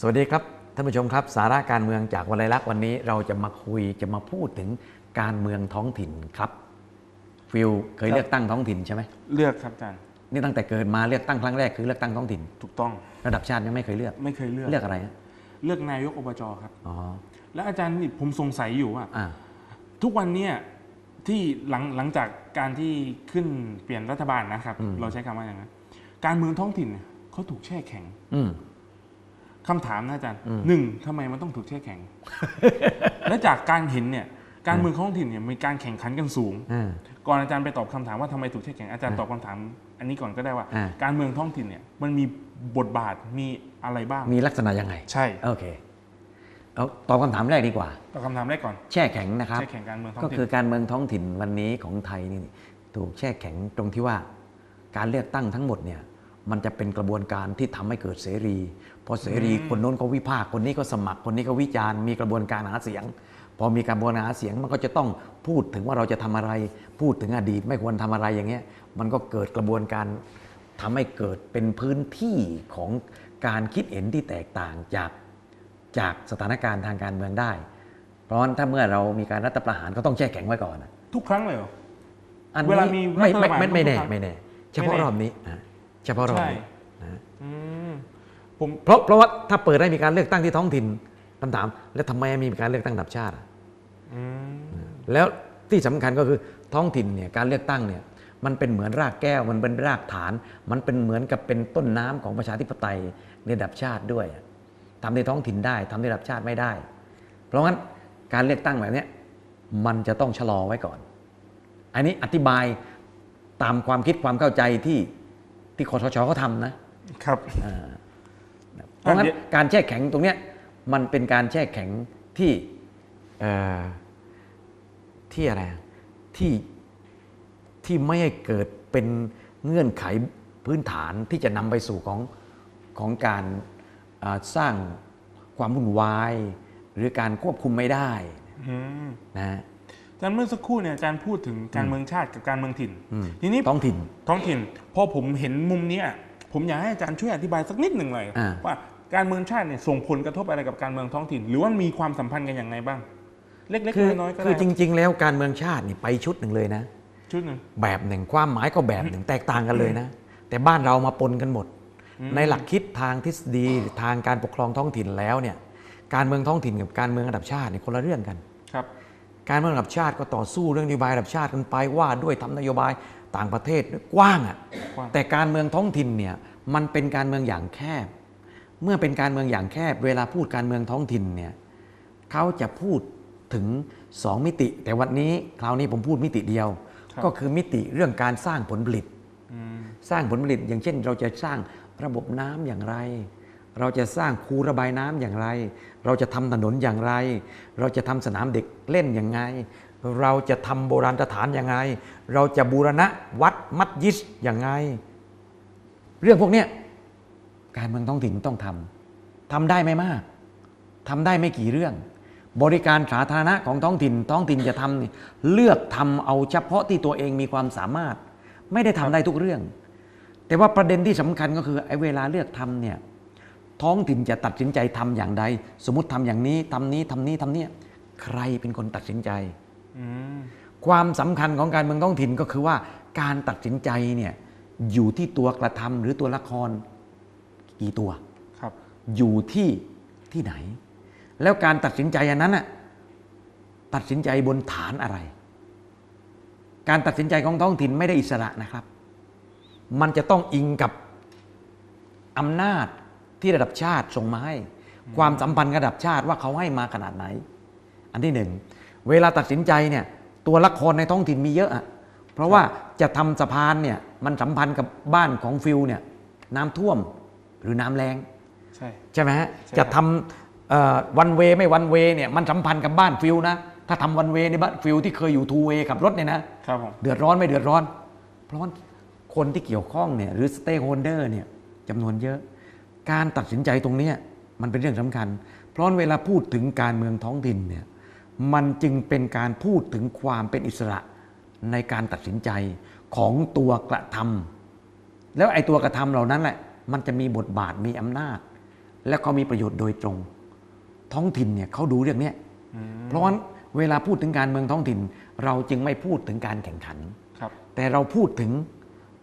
สวัสดีครับท่านผู้ชมครับ สาระการเมืองจากวันไรลักษณ์วันนี้เราจะมาคุยจะมาพูดถึงการเมืองท้องถิ่นครับ ฟิลเคยครับเลือกตั้งท้องถิ่นใช่ไหมเลือกครับอาจารย์นี่ตั้งแต่เกิดมาเลือกตั้งครั้งแรกคือเลือกตั้งท้องถิ่น ถูกต้อง ระดับชาติยังไม่เคยเลือก ไม่เคยเลือกเลือกอะไรฮะเลือกนายกอบจครับอ๋อแล้วอาจารย์นี่ผมสงสัยอยู่ว่าอ่าทุกวันเนี้ที่หลังหลังจากการที่ขึ้นเปลี่ยนรัฐบาลนะครับ เราใช้คำว่าอย่างนั้นการเมืองท้องถิ่นเนี่ยเขาถูกแช่แข็ง อืม คำถามนะอาจารย์หนึ่งทำไมมันต้องถูกแช่แข็ง และจากการเห็นเนี่ยการเมืองท้องถิ่นเนี่ยมีการแข่งขันกันสูงอ่าก่อนอาจารย์ไปตอบคำถามว่าทำไมถูกแช่แข็งอาจารย์ตอบคำถาม อันนี้ก่อนก็ได้ว่าอ่า การเมืองท้องถิ่นเนี่ยมันมีบทบาทมีอะไรบ้าง มีลักษณะยังไง ใช่โอเคเอาตอบคำถามแรกดีกว่าตอบคำถามแรกก่อนแช่แข็งนะครับแช่แข็งการเมืองท้องก็ถิ่นคือการเมืองท้องถิ่นวันนี้ของไทยนี่ถูกแช่แข็งตรงที่ว่า การเลือกตั้งทั้งหมดเนี่ย มันจะเป็นกระบวนการที่ทำให้เกิดเสรีพอเสรีคนโน้นก็วิพากษ์คนนี้ก็สมัครคนนี้ก็วิจารณ์มีกระบวนการหาเสียง พอมีกระบวนการหาเสียงมันก็จะต้องพูดถึงว่าเราจะทำอะไร พูดถึงอดีตไม่ควรทำอะไรอย่างเงี้ยมันก็เกิดกระบวนการทำให้เกิดเป็นพื้นที่ของการคิดเห็นที่แตกต่างจากจากสถานการณ์ทางการเมืองได้ เพราะฉะนั้นถ้าเมื่อเรามีการรัฐประหารก็ต้องแช่แข็งไว้ก่อนนะทุกครั้งเลยเหรออันเวลามีนี้ไม่ไม่รัฐประหารไม่ไม่แน่ทุกครั้งไม่แน่เฉพาะไม่แน่รอบนี้นะ เฉพาะรอบนี้ใช่ นะอืมผมเพราะเพราะว่าถ้าเปิดให้มีการเลือกตั้งที่ท้องถิ่นคำถาม แล้วทำไมมีการเลือกตั้งระดับชาติอะอืมแล้วที่สำคัญก็คือท้องถิ่นเนี่ยการเลือกตั้งเนี่ยมันเป็นเหมือนรากแก้วมันเป็นรากฐาน มันเป็นเหมือนกับเป็นต้นน้ำของประชาธิปไตยในระดับชาติด้วยทำในท้องถิ่นได้ทำในระดับชาติไม่ได้ เพราะงั้นการเลือกตั้งแบบเนี้ยมันจะต้องชะลอไว้ก่อน อันนี้อธิบายตามความคิดความเข้าใจที่ ที่คอสชเขาทำนะครับเพราะงั้นเดี๋ยวการแช่แข็งตรงเนี้ยมันเป็นการแช่แข็งที่เอ่อที่อะไรอะที่ที่ไม่ให้เกิดเป็นเงื่อนไขพื้นฐานที่จะนำไปสู่ของของการอ่าสร้างความวุ่นวาย หรือการควบคุมไม่ได้อืมนะฮะ อาจารย์เมื่อสักครู่เนี่ยอาจารย์พูดถึงการเมืองชาติกับการเมืองถิ่นอืมทีนี้ท้องถิ่น ท้องถิ่น พอผมเห็นมุมเนี้ยผมอยากให้อาจารย์ช่วยอธิบายสักนิดหนึ่งเลยอ่าว่าการเมืองชาติเนี่ยส่งผลกระทบอะไรกับการเมืองท้องถิ่น หรือว่ามีความสัมพันธ์กันอย่างไรบ้าง เล็กคือๆน้อยๆก็คือได้จริง ๆ แล้วการเมืองชาตินี่ไปชุดหนึ่งเลยนะ ชุดหนึ่งแบบหนึ่งความหมายก็แบบหนึ่งแตกต่างกันเลยนะ แต่บ้านเรามาปนกันหมด ในหลักคิดทางทฤษฎีทางการปกครองท้องถิ่นแล้วเนี่ยการเมืองท้องถิ่นกับการเมืองระดับชาติเนี่ยคนละเรื่องกันครับ การเมืองระดับชาติก็ต่อสู้เรื่องนโยบายระดับชาติกันไปว่าด้วยทำนโยบายต่างประเทศกว้างอะ่ะกว้างแต่การเมืองท้องถิ่นเนี่ยมันเป็นการเมืองอย่างแคบ เมื่อเป็นการเมืองอย่างแคบ เวลาพูดการเมืองท้องถิ่นเนี่ยเขาจะพูดถึงสองมิติ แต่วันนี้คราวนี้ผมพูดมิติเดียว ก็คือมิติเรื่องการสร้างผลผลิตอืมสร้างผลผลิตอย่างเช่น เราจะสร้างระบบน้ำอย่างไร เราจะสร้างคูระบายน้ำอย่างไร เราจะทำถนนอย่างไร เราจะทำสนามเด็กเล่นอย่างไงเราจะทำโบราณสถานอย่างไงเราจะบูรณะวัดมัสยิดอย่างไงเรื่องพวกนี้การเมืองท้องถิ่นต้องทำทำได้ไม่มากทำได้ไม่กี่เรื่อง บริการสาธารณะของท้องถิ่น ท้องถิ่นจะทำเลือกทำเอาเฉพาะที่ตัวเองมีความสามารถ ไม่ได้ทำได้ทุกเรื่อง แต่ว่าประเด็นที่สำคัญก็คือไอ้เวลาเลือกทำเนี่ย ท้องถิ่นจะตัดสินใจทำอย่างใด สมมติทำอย่างนี้ทำนี้ทำนี้ทำเนี่ยใครเป็นคนตัดสินใจอืมความสำคัญของการเมืองท้องถิ่นก็คือว่าการตัดสินใจเนี่ยอยู่ที่ตัวกระทำหรือตัวละครกี่ตัวครับ อยู่ที่ที่ไหน แล้วการตัดสินใจอันนั้นน่ะตัดสินใจบนฐานอะไร การตัดสินใจของท้องถิ่นไม่ได้อิสระนะครับ มันจะต้องอิงกับอำนาจ ที่ระดับชาติส่งมาให้ ความสัมพันธ์ระดับชาติว่าเขาให้มาขนาดไหน อันที่หนึ่งเวลาตัดสินใจเนี่ยตัวละครในท้องถิ่นมีเยอะอะเพราะว่าจะทำสะพานเนี่ยมันสัมพันธ์กับบ้านของฟิลเนี่ยน้ำท่วมหรือน้ำแรงใช่ใช่ไหมฮะใช่จะทำวันเวไม่วันเวเนี่ยมันสัมพันธ์กับบ้านฟิลนะถ้าทำวันเวในบ้านฟิลที่เคยอยู่ทูเวขับรถเนี่ยนะครับผมเดือดร้อนไม่เดือดร้อน เพราะว่าคนที่เกี่ยวข้องเนี่ยหรือสเต็กโฮลเดอร์เนี่ยจำนวนเยอะ การตัดสินใจตรงเนี้ยมันเป็นเรื่องสำคัญ เพราะเวลาพูดถึงการเมืองท้องถิ่นเนี่ยมันจึงเป็นการพูดถึงความเป็นอิสระในการตัดสินใจของตัวกระทำแล้วไอ้ตัวกระทำเหล่านั้นแหละมันจะมีบทบาทมีอำนาจ และเขามีประโยชน์โดยตรง ท้องถิ่นเนี่ยเขาดูเรื่องเนี้ยเพราะว่าเวลาพูดถึงการเมืองท้องถิ่น เราจึงไม่พูดถึงการแข่งขันครับแต่เราพูดถึง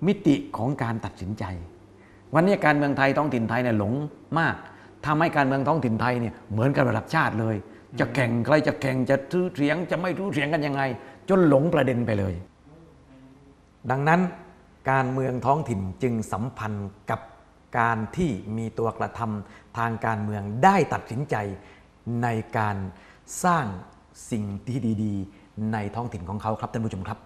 มิติของการตัดสินใจ วันนี้การเมืองไทยท้องถิ่นไทยเนี่ยหลงมากทำให้การเมืองท้องถิ่นไทยเนี่ยเหมือนกับระดับชาติเลย จะแข่งใครจะแข่งจะซื้อเสียง จะไม่รู้เสียงกันยังไง จนหลงประเด็นไปเลย ดังนั้นการเมืองท้องถิ่นจึงสัมพันธ์กับการที่มีตัวกระทำทางการเมืองได้ตัดสินใจในการสร้างสิ่งที่ดี ๆ ในท้องถิ่นของเขาครับท่านผู้ชมครับ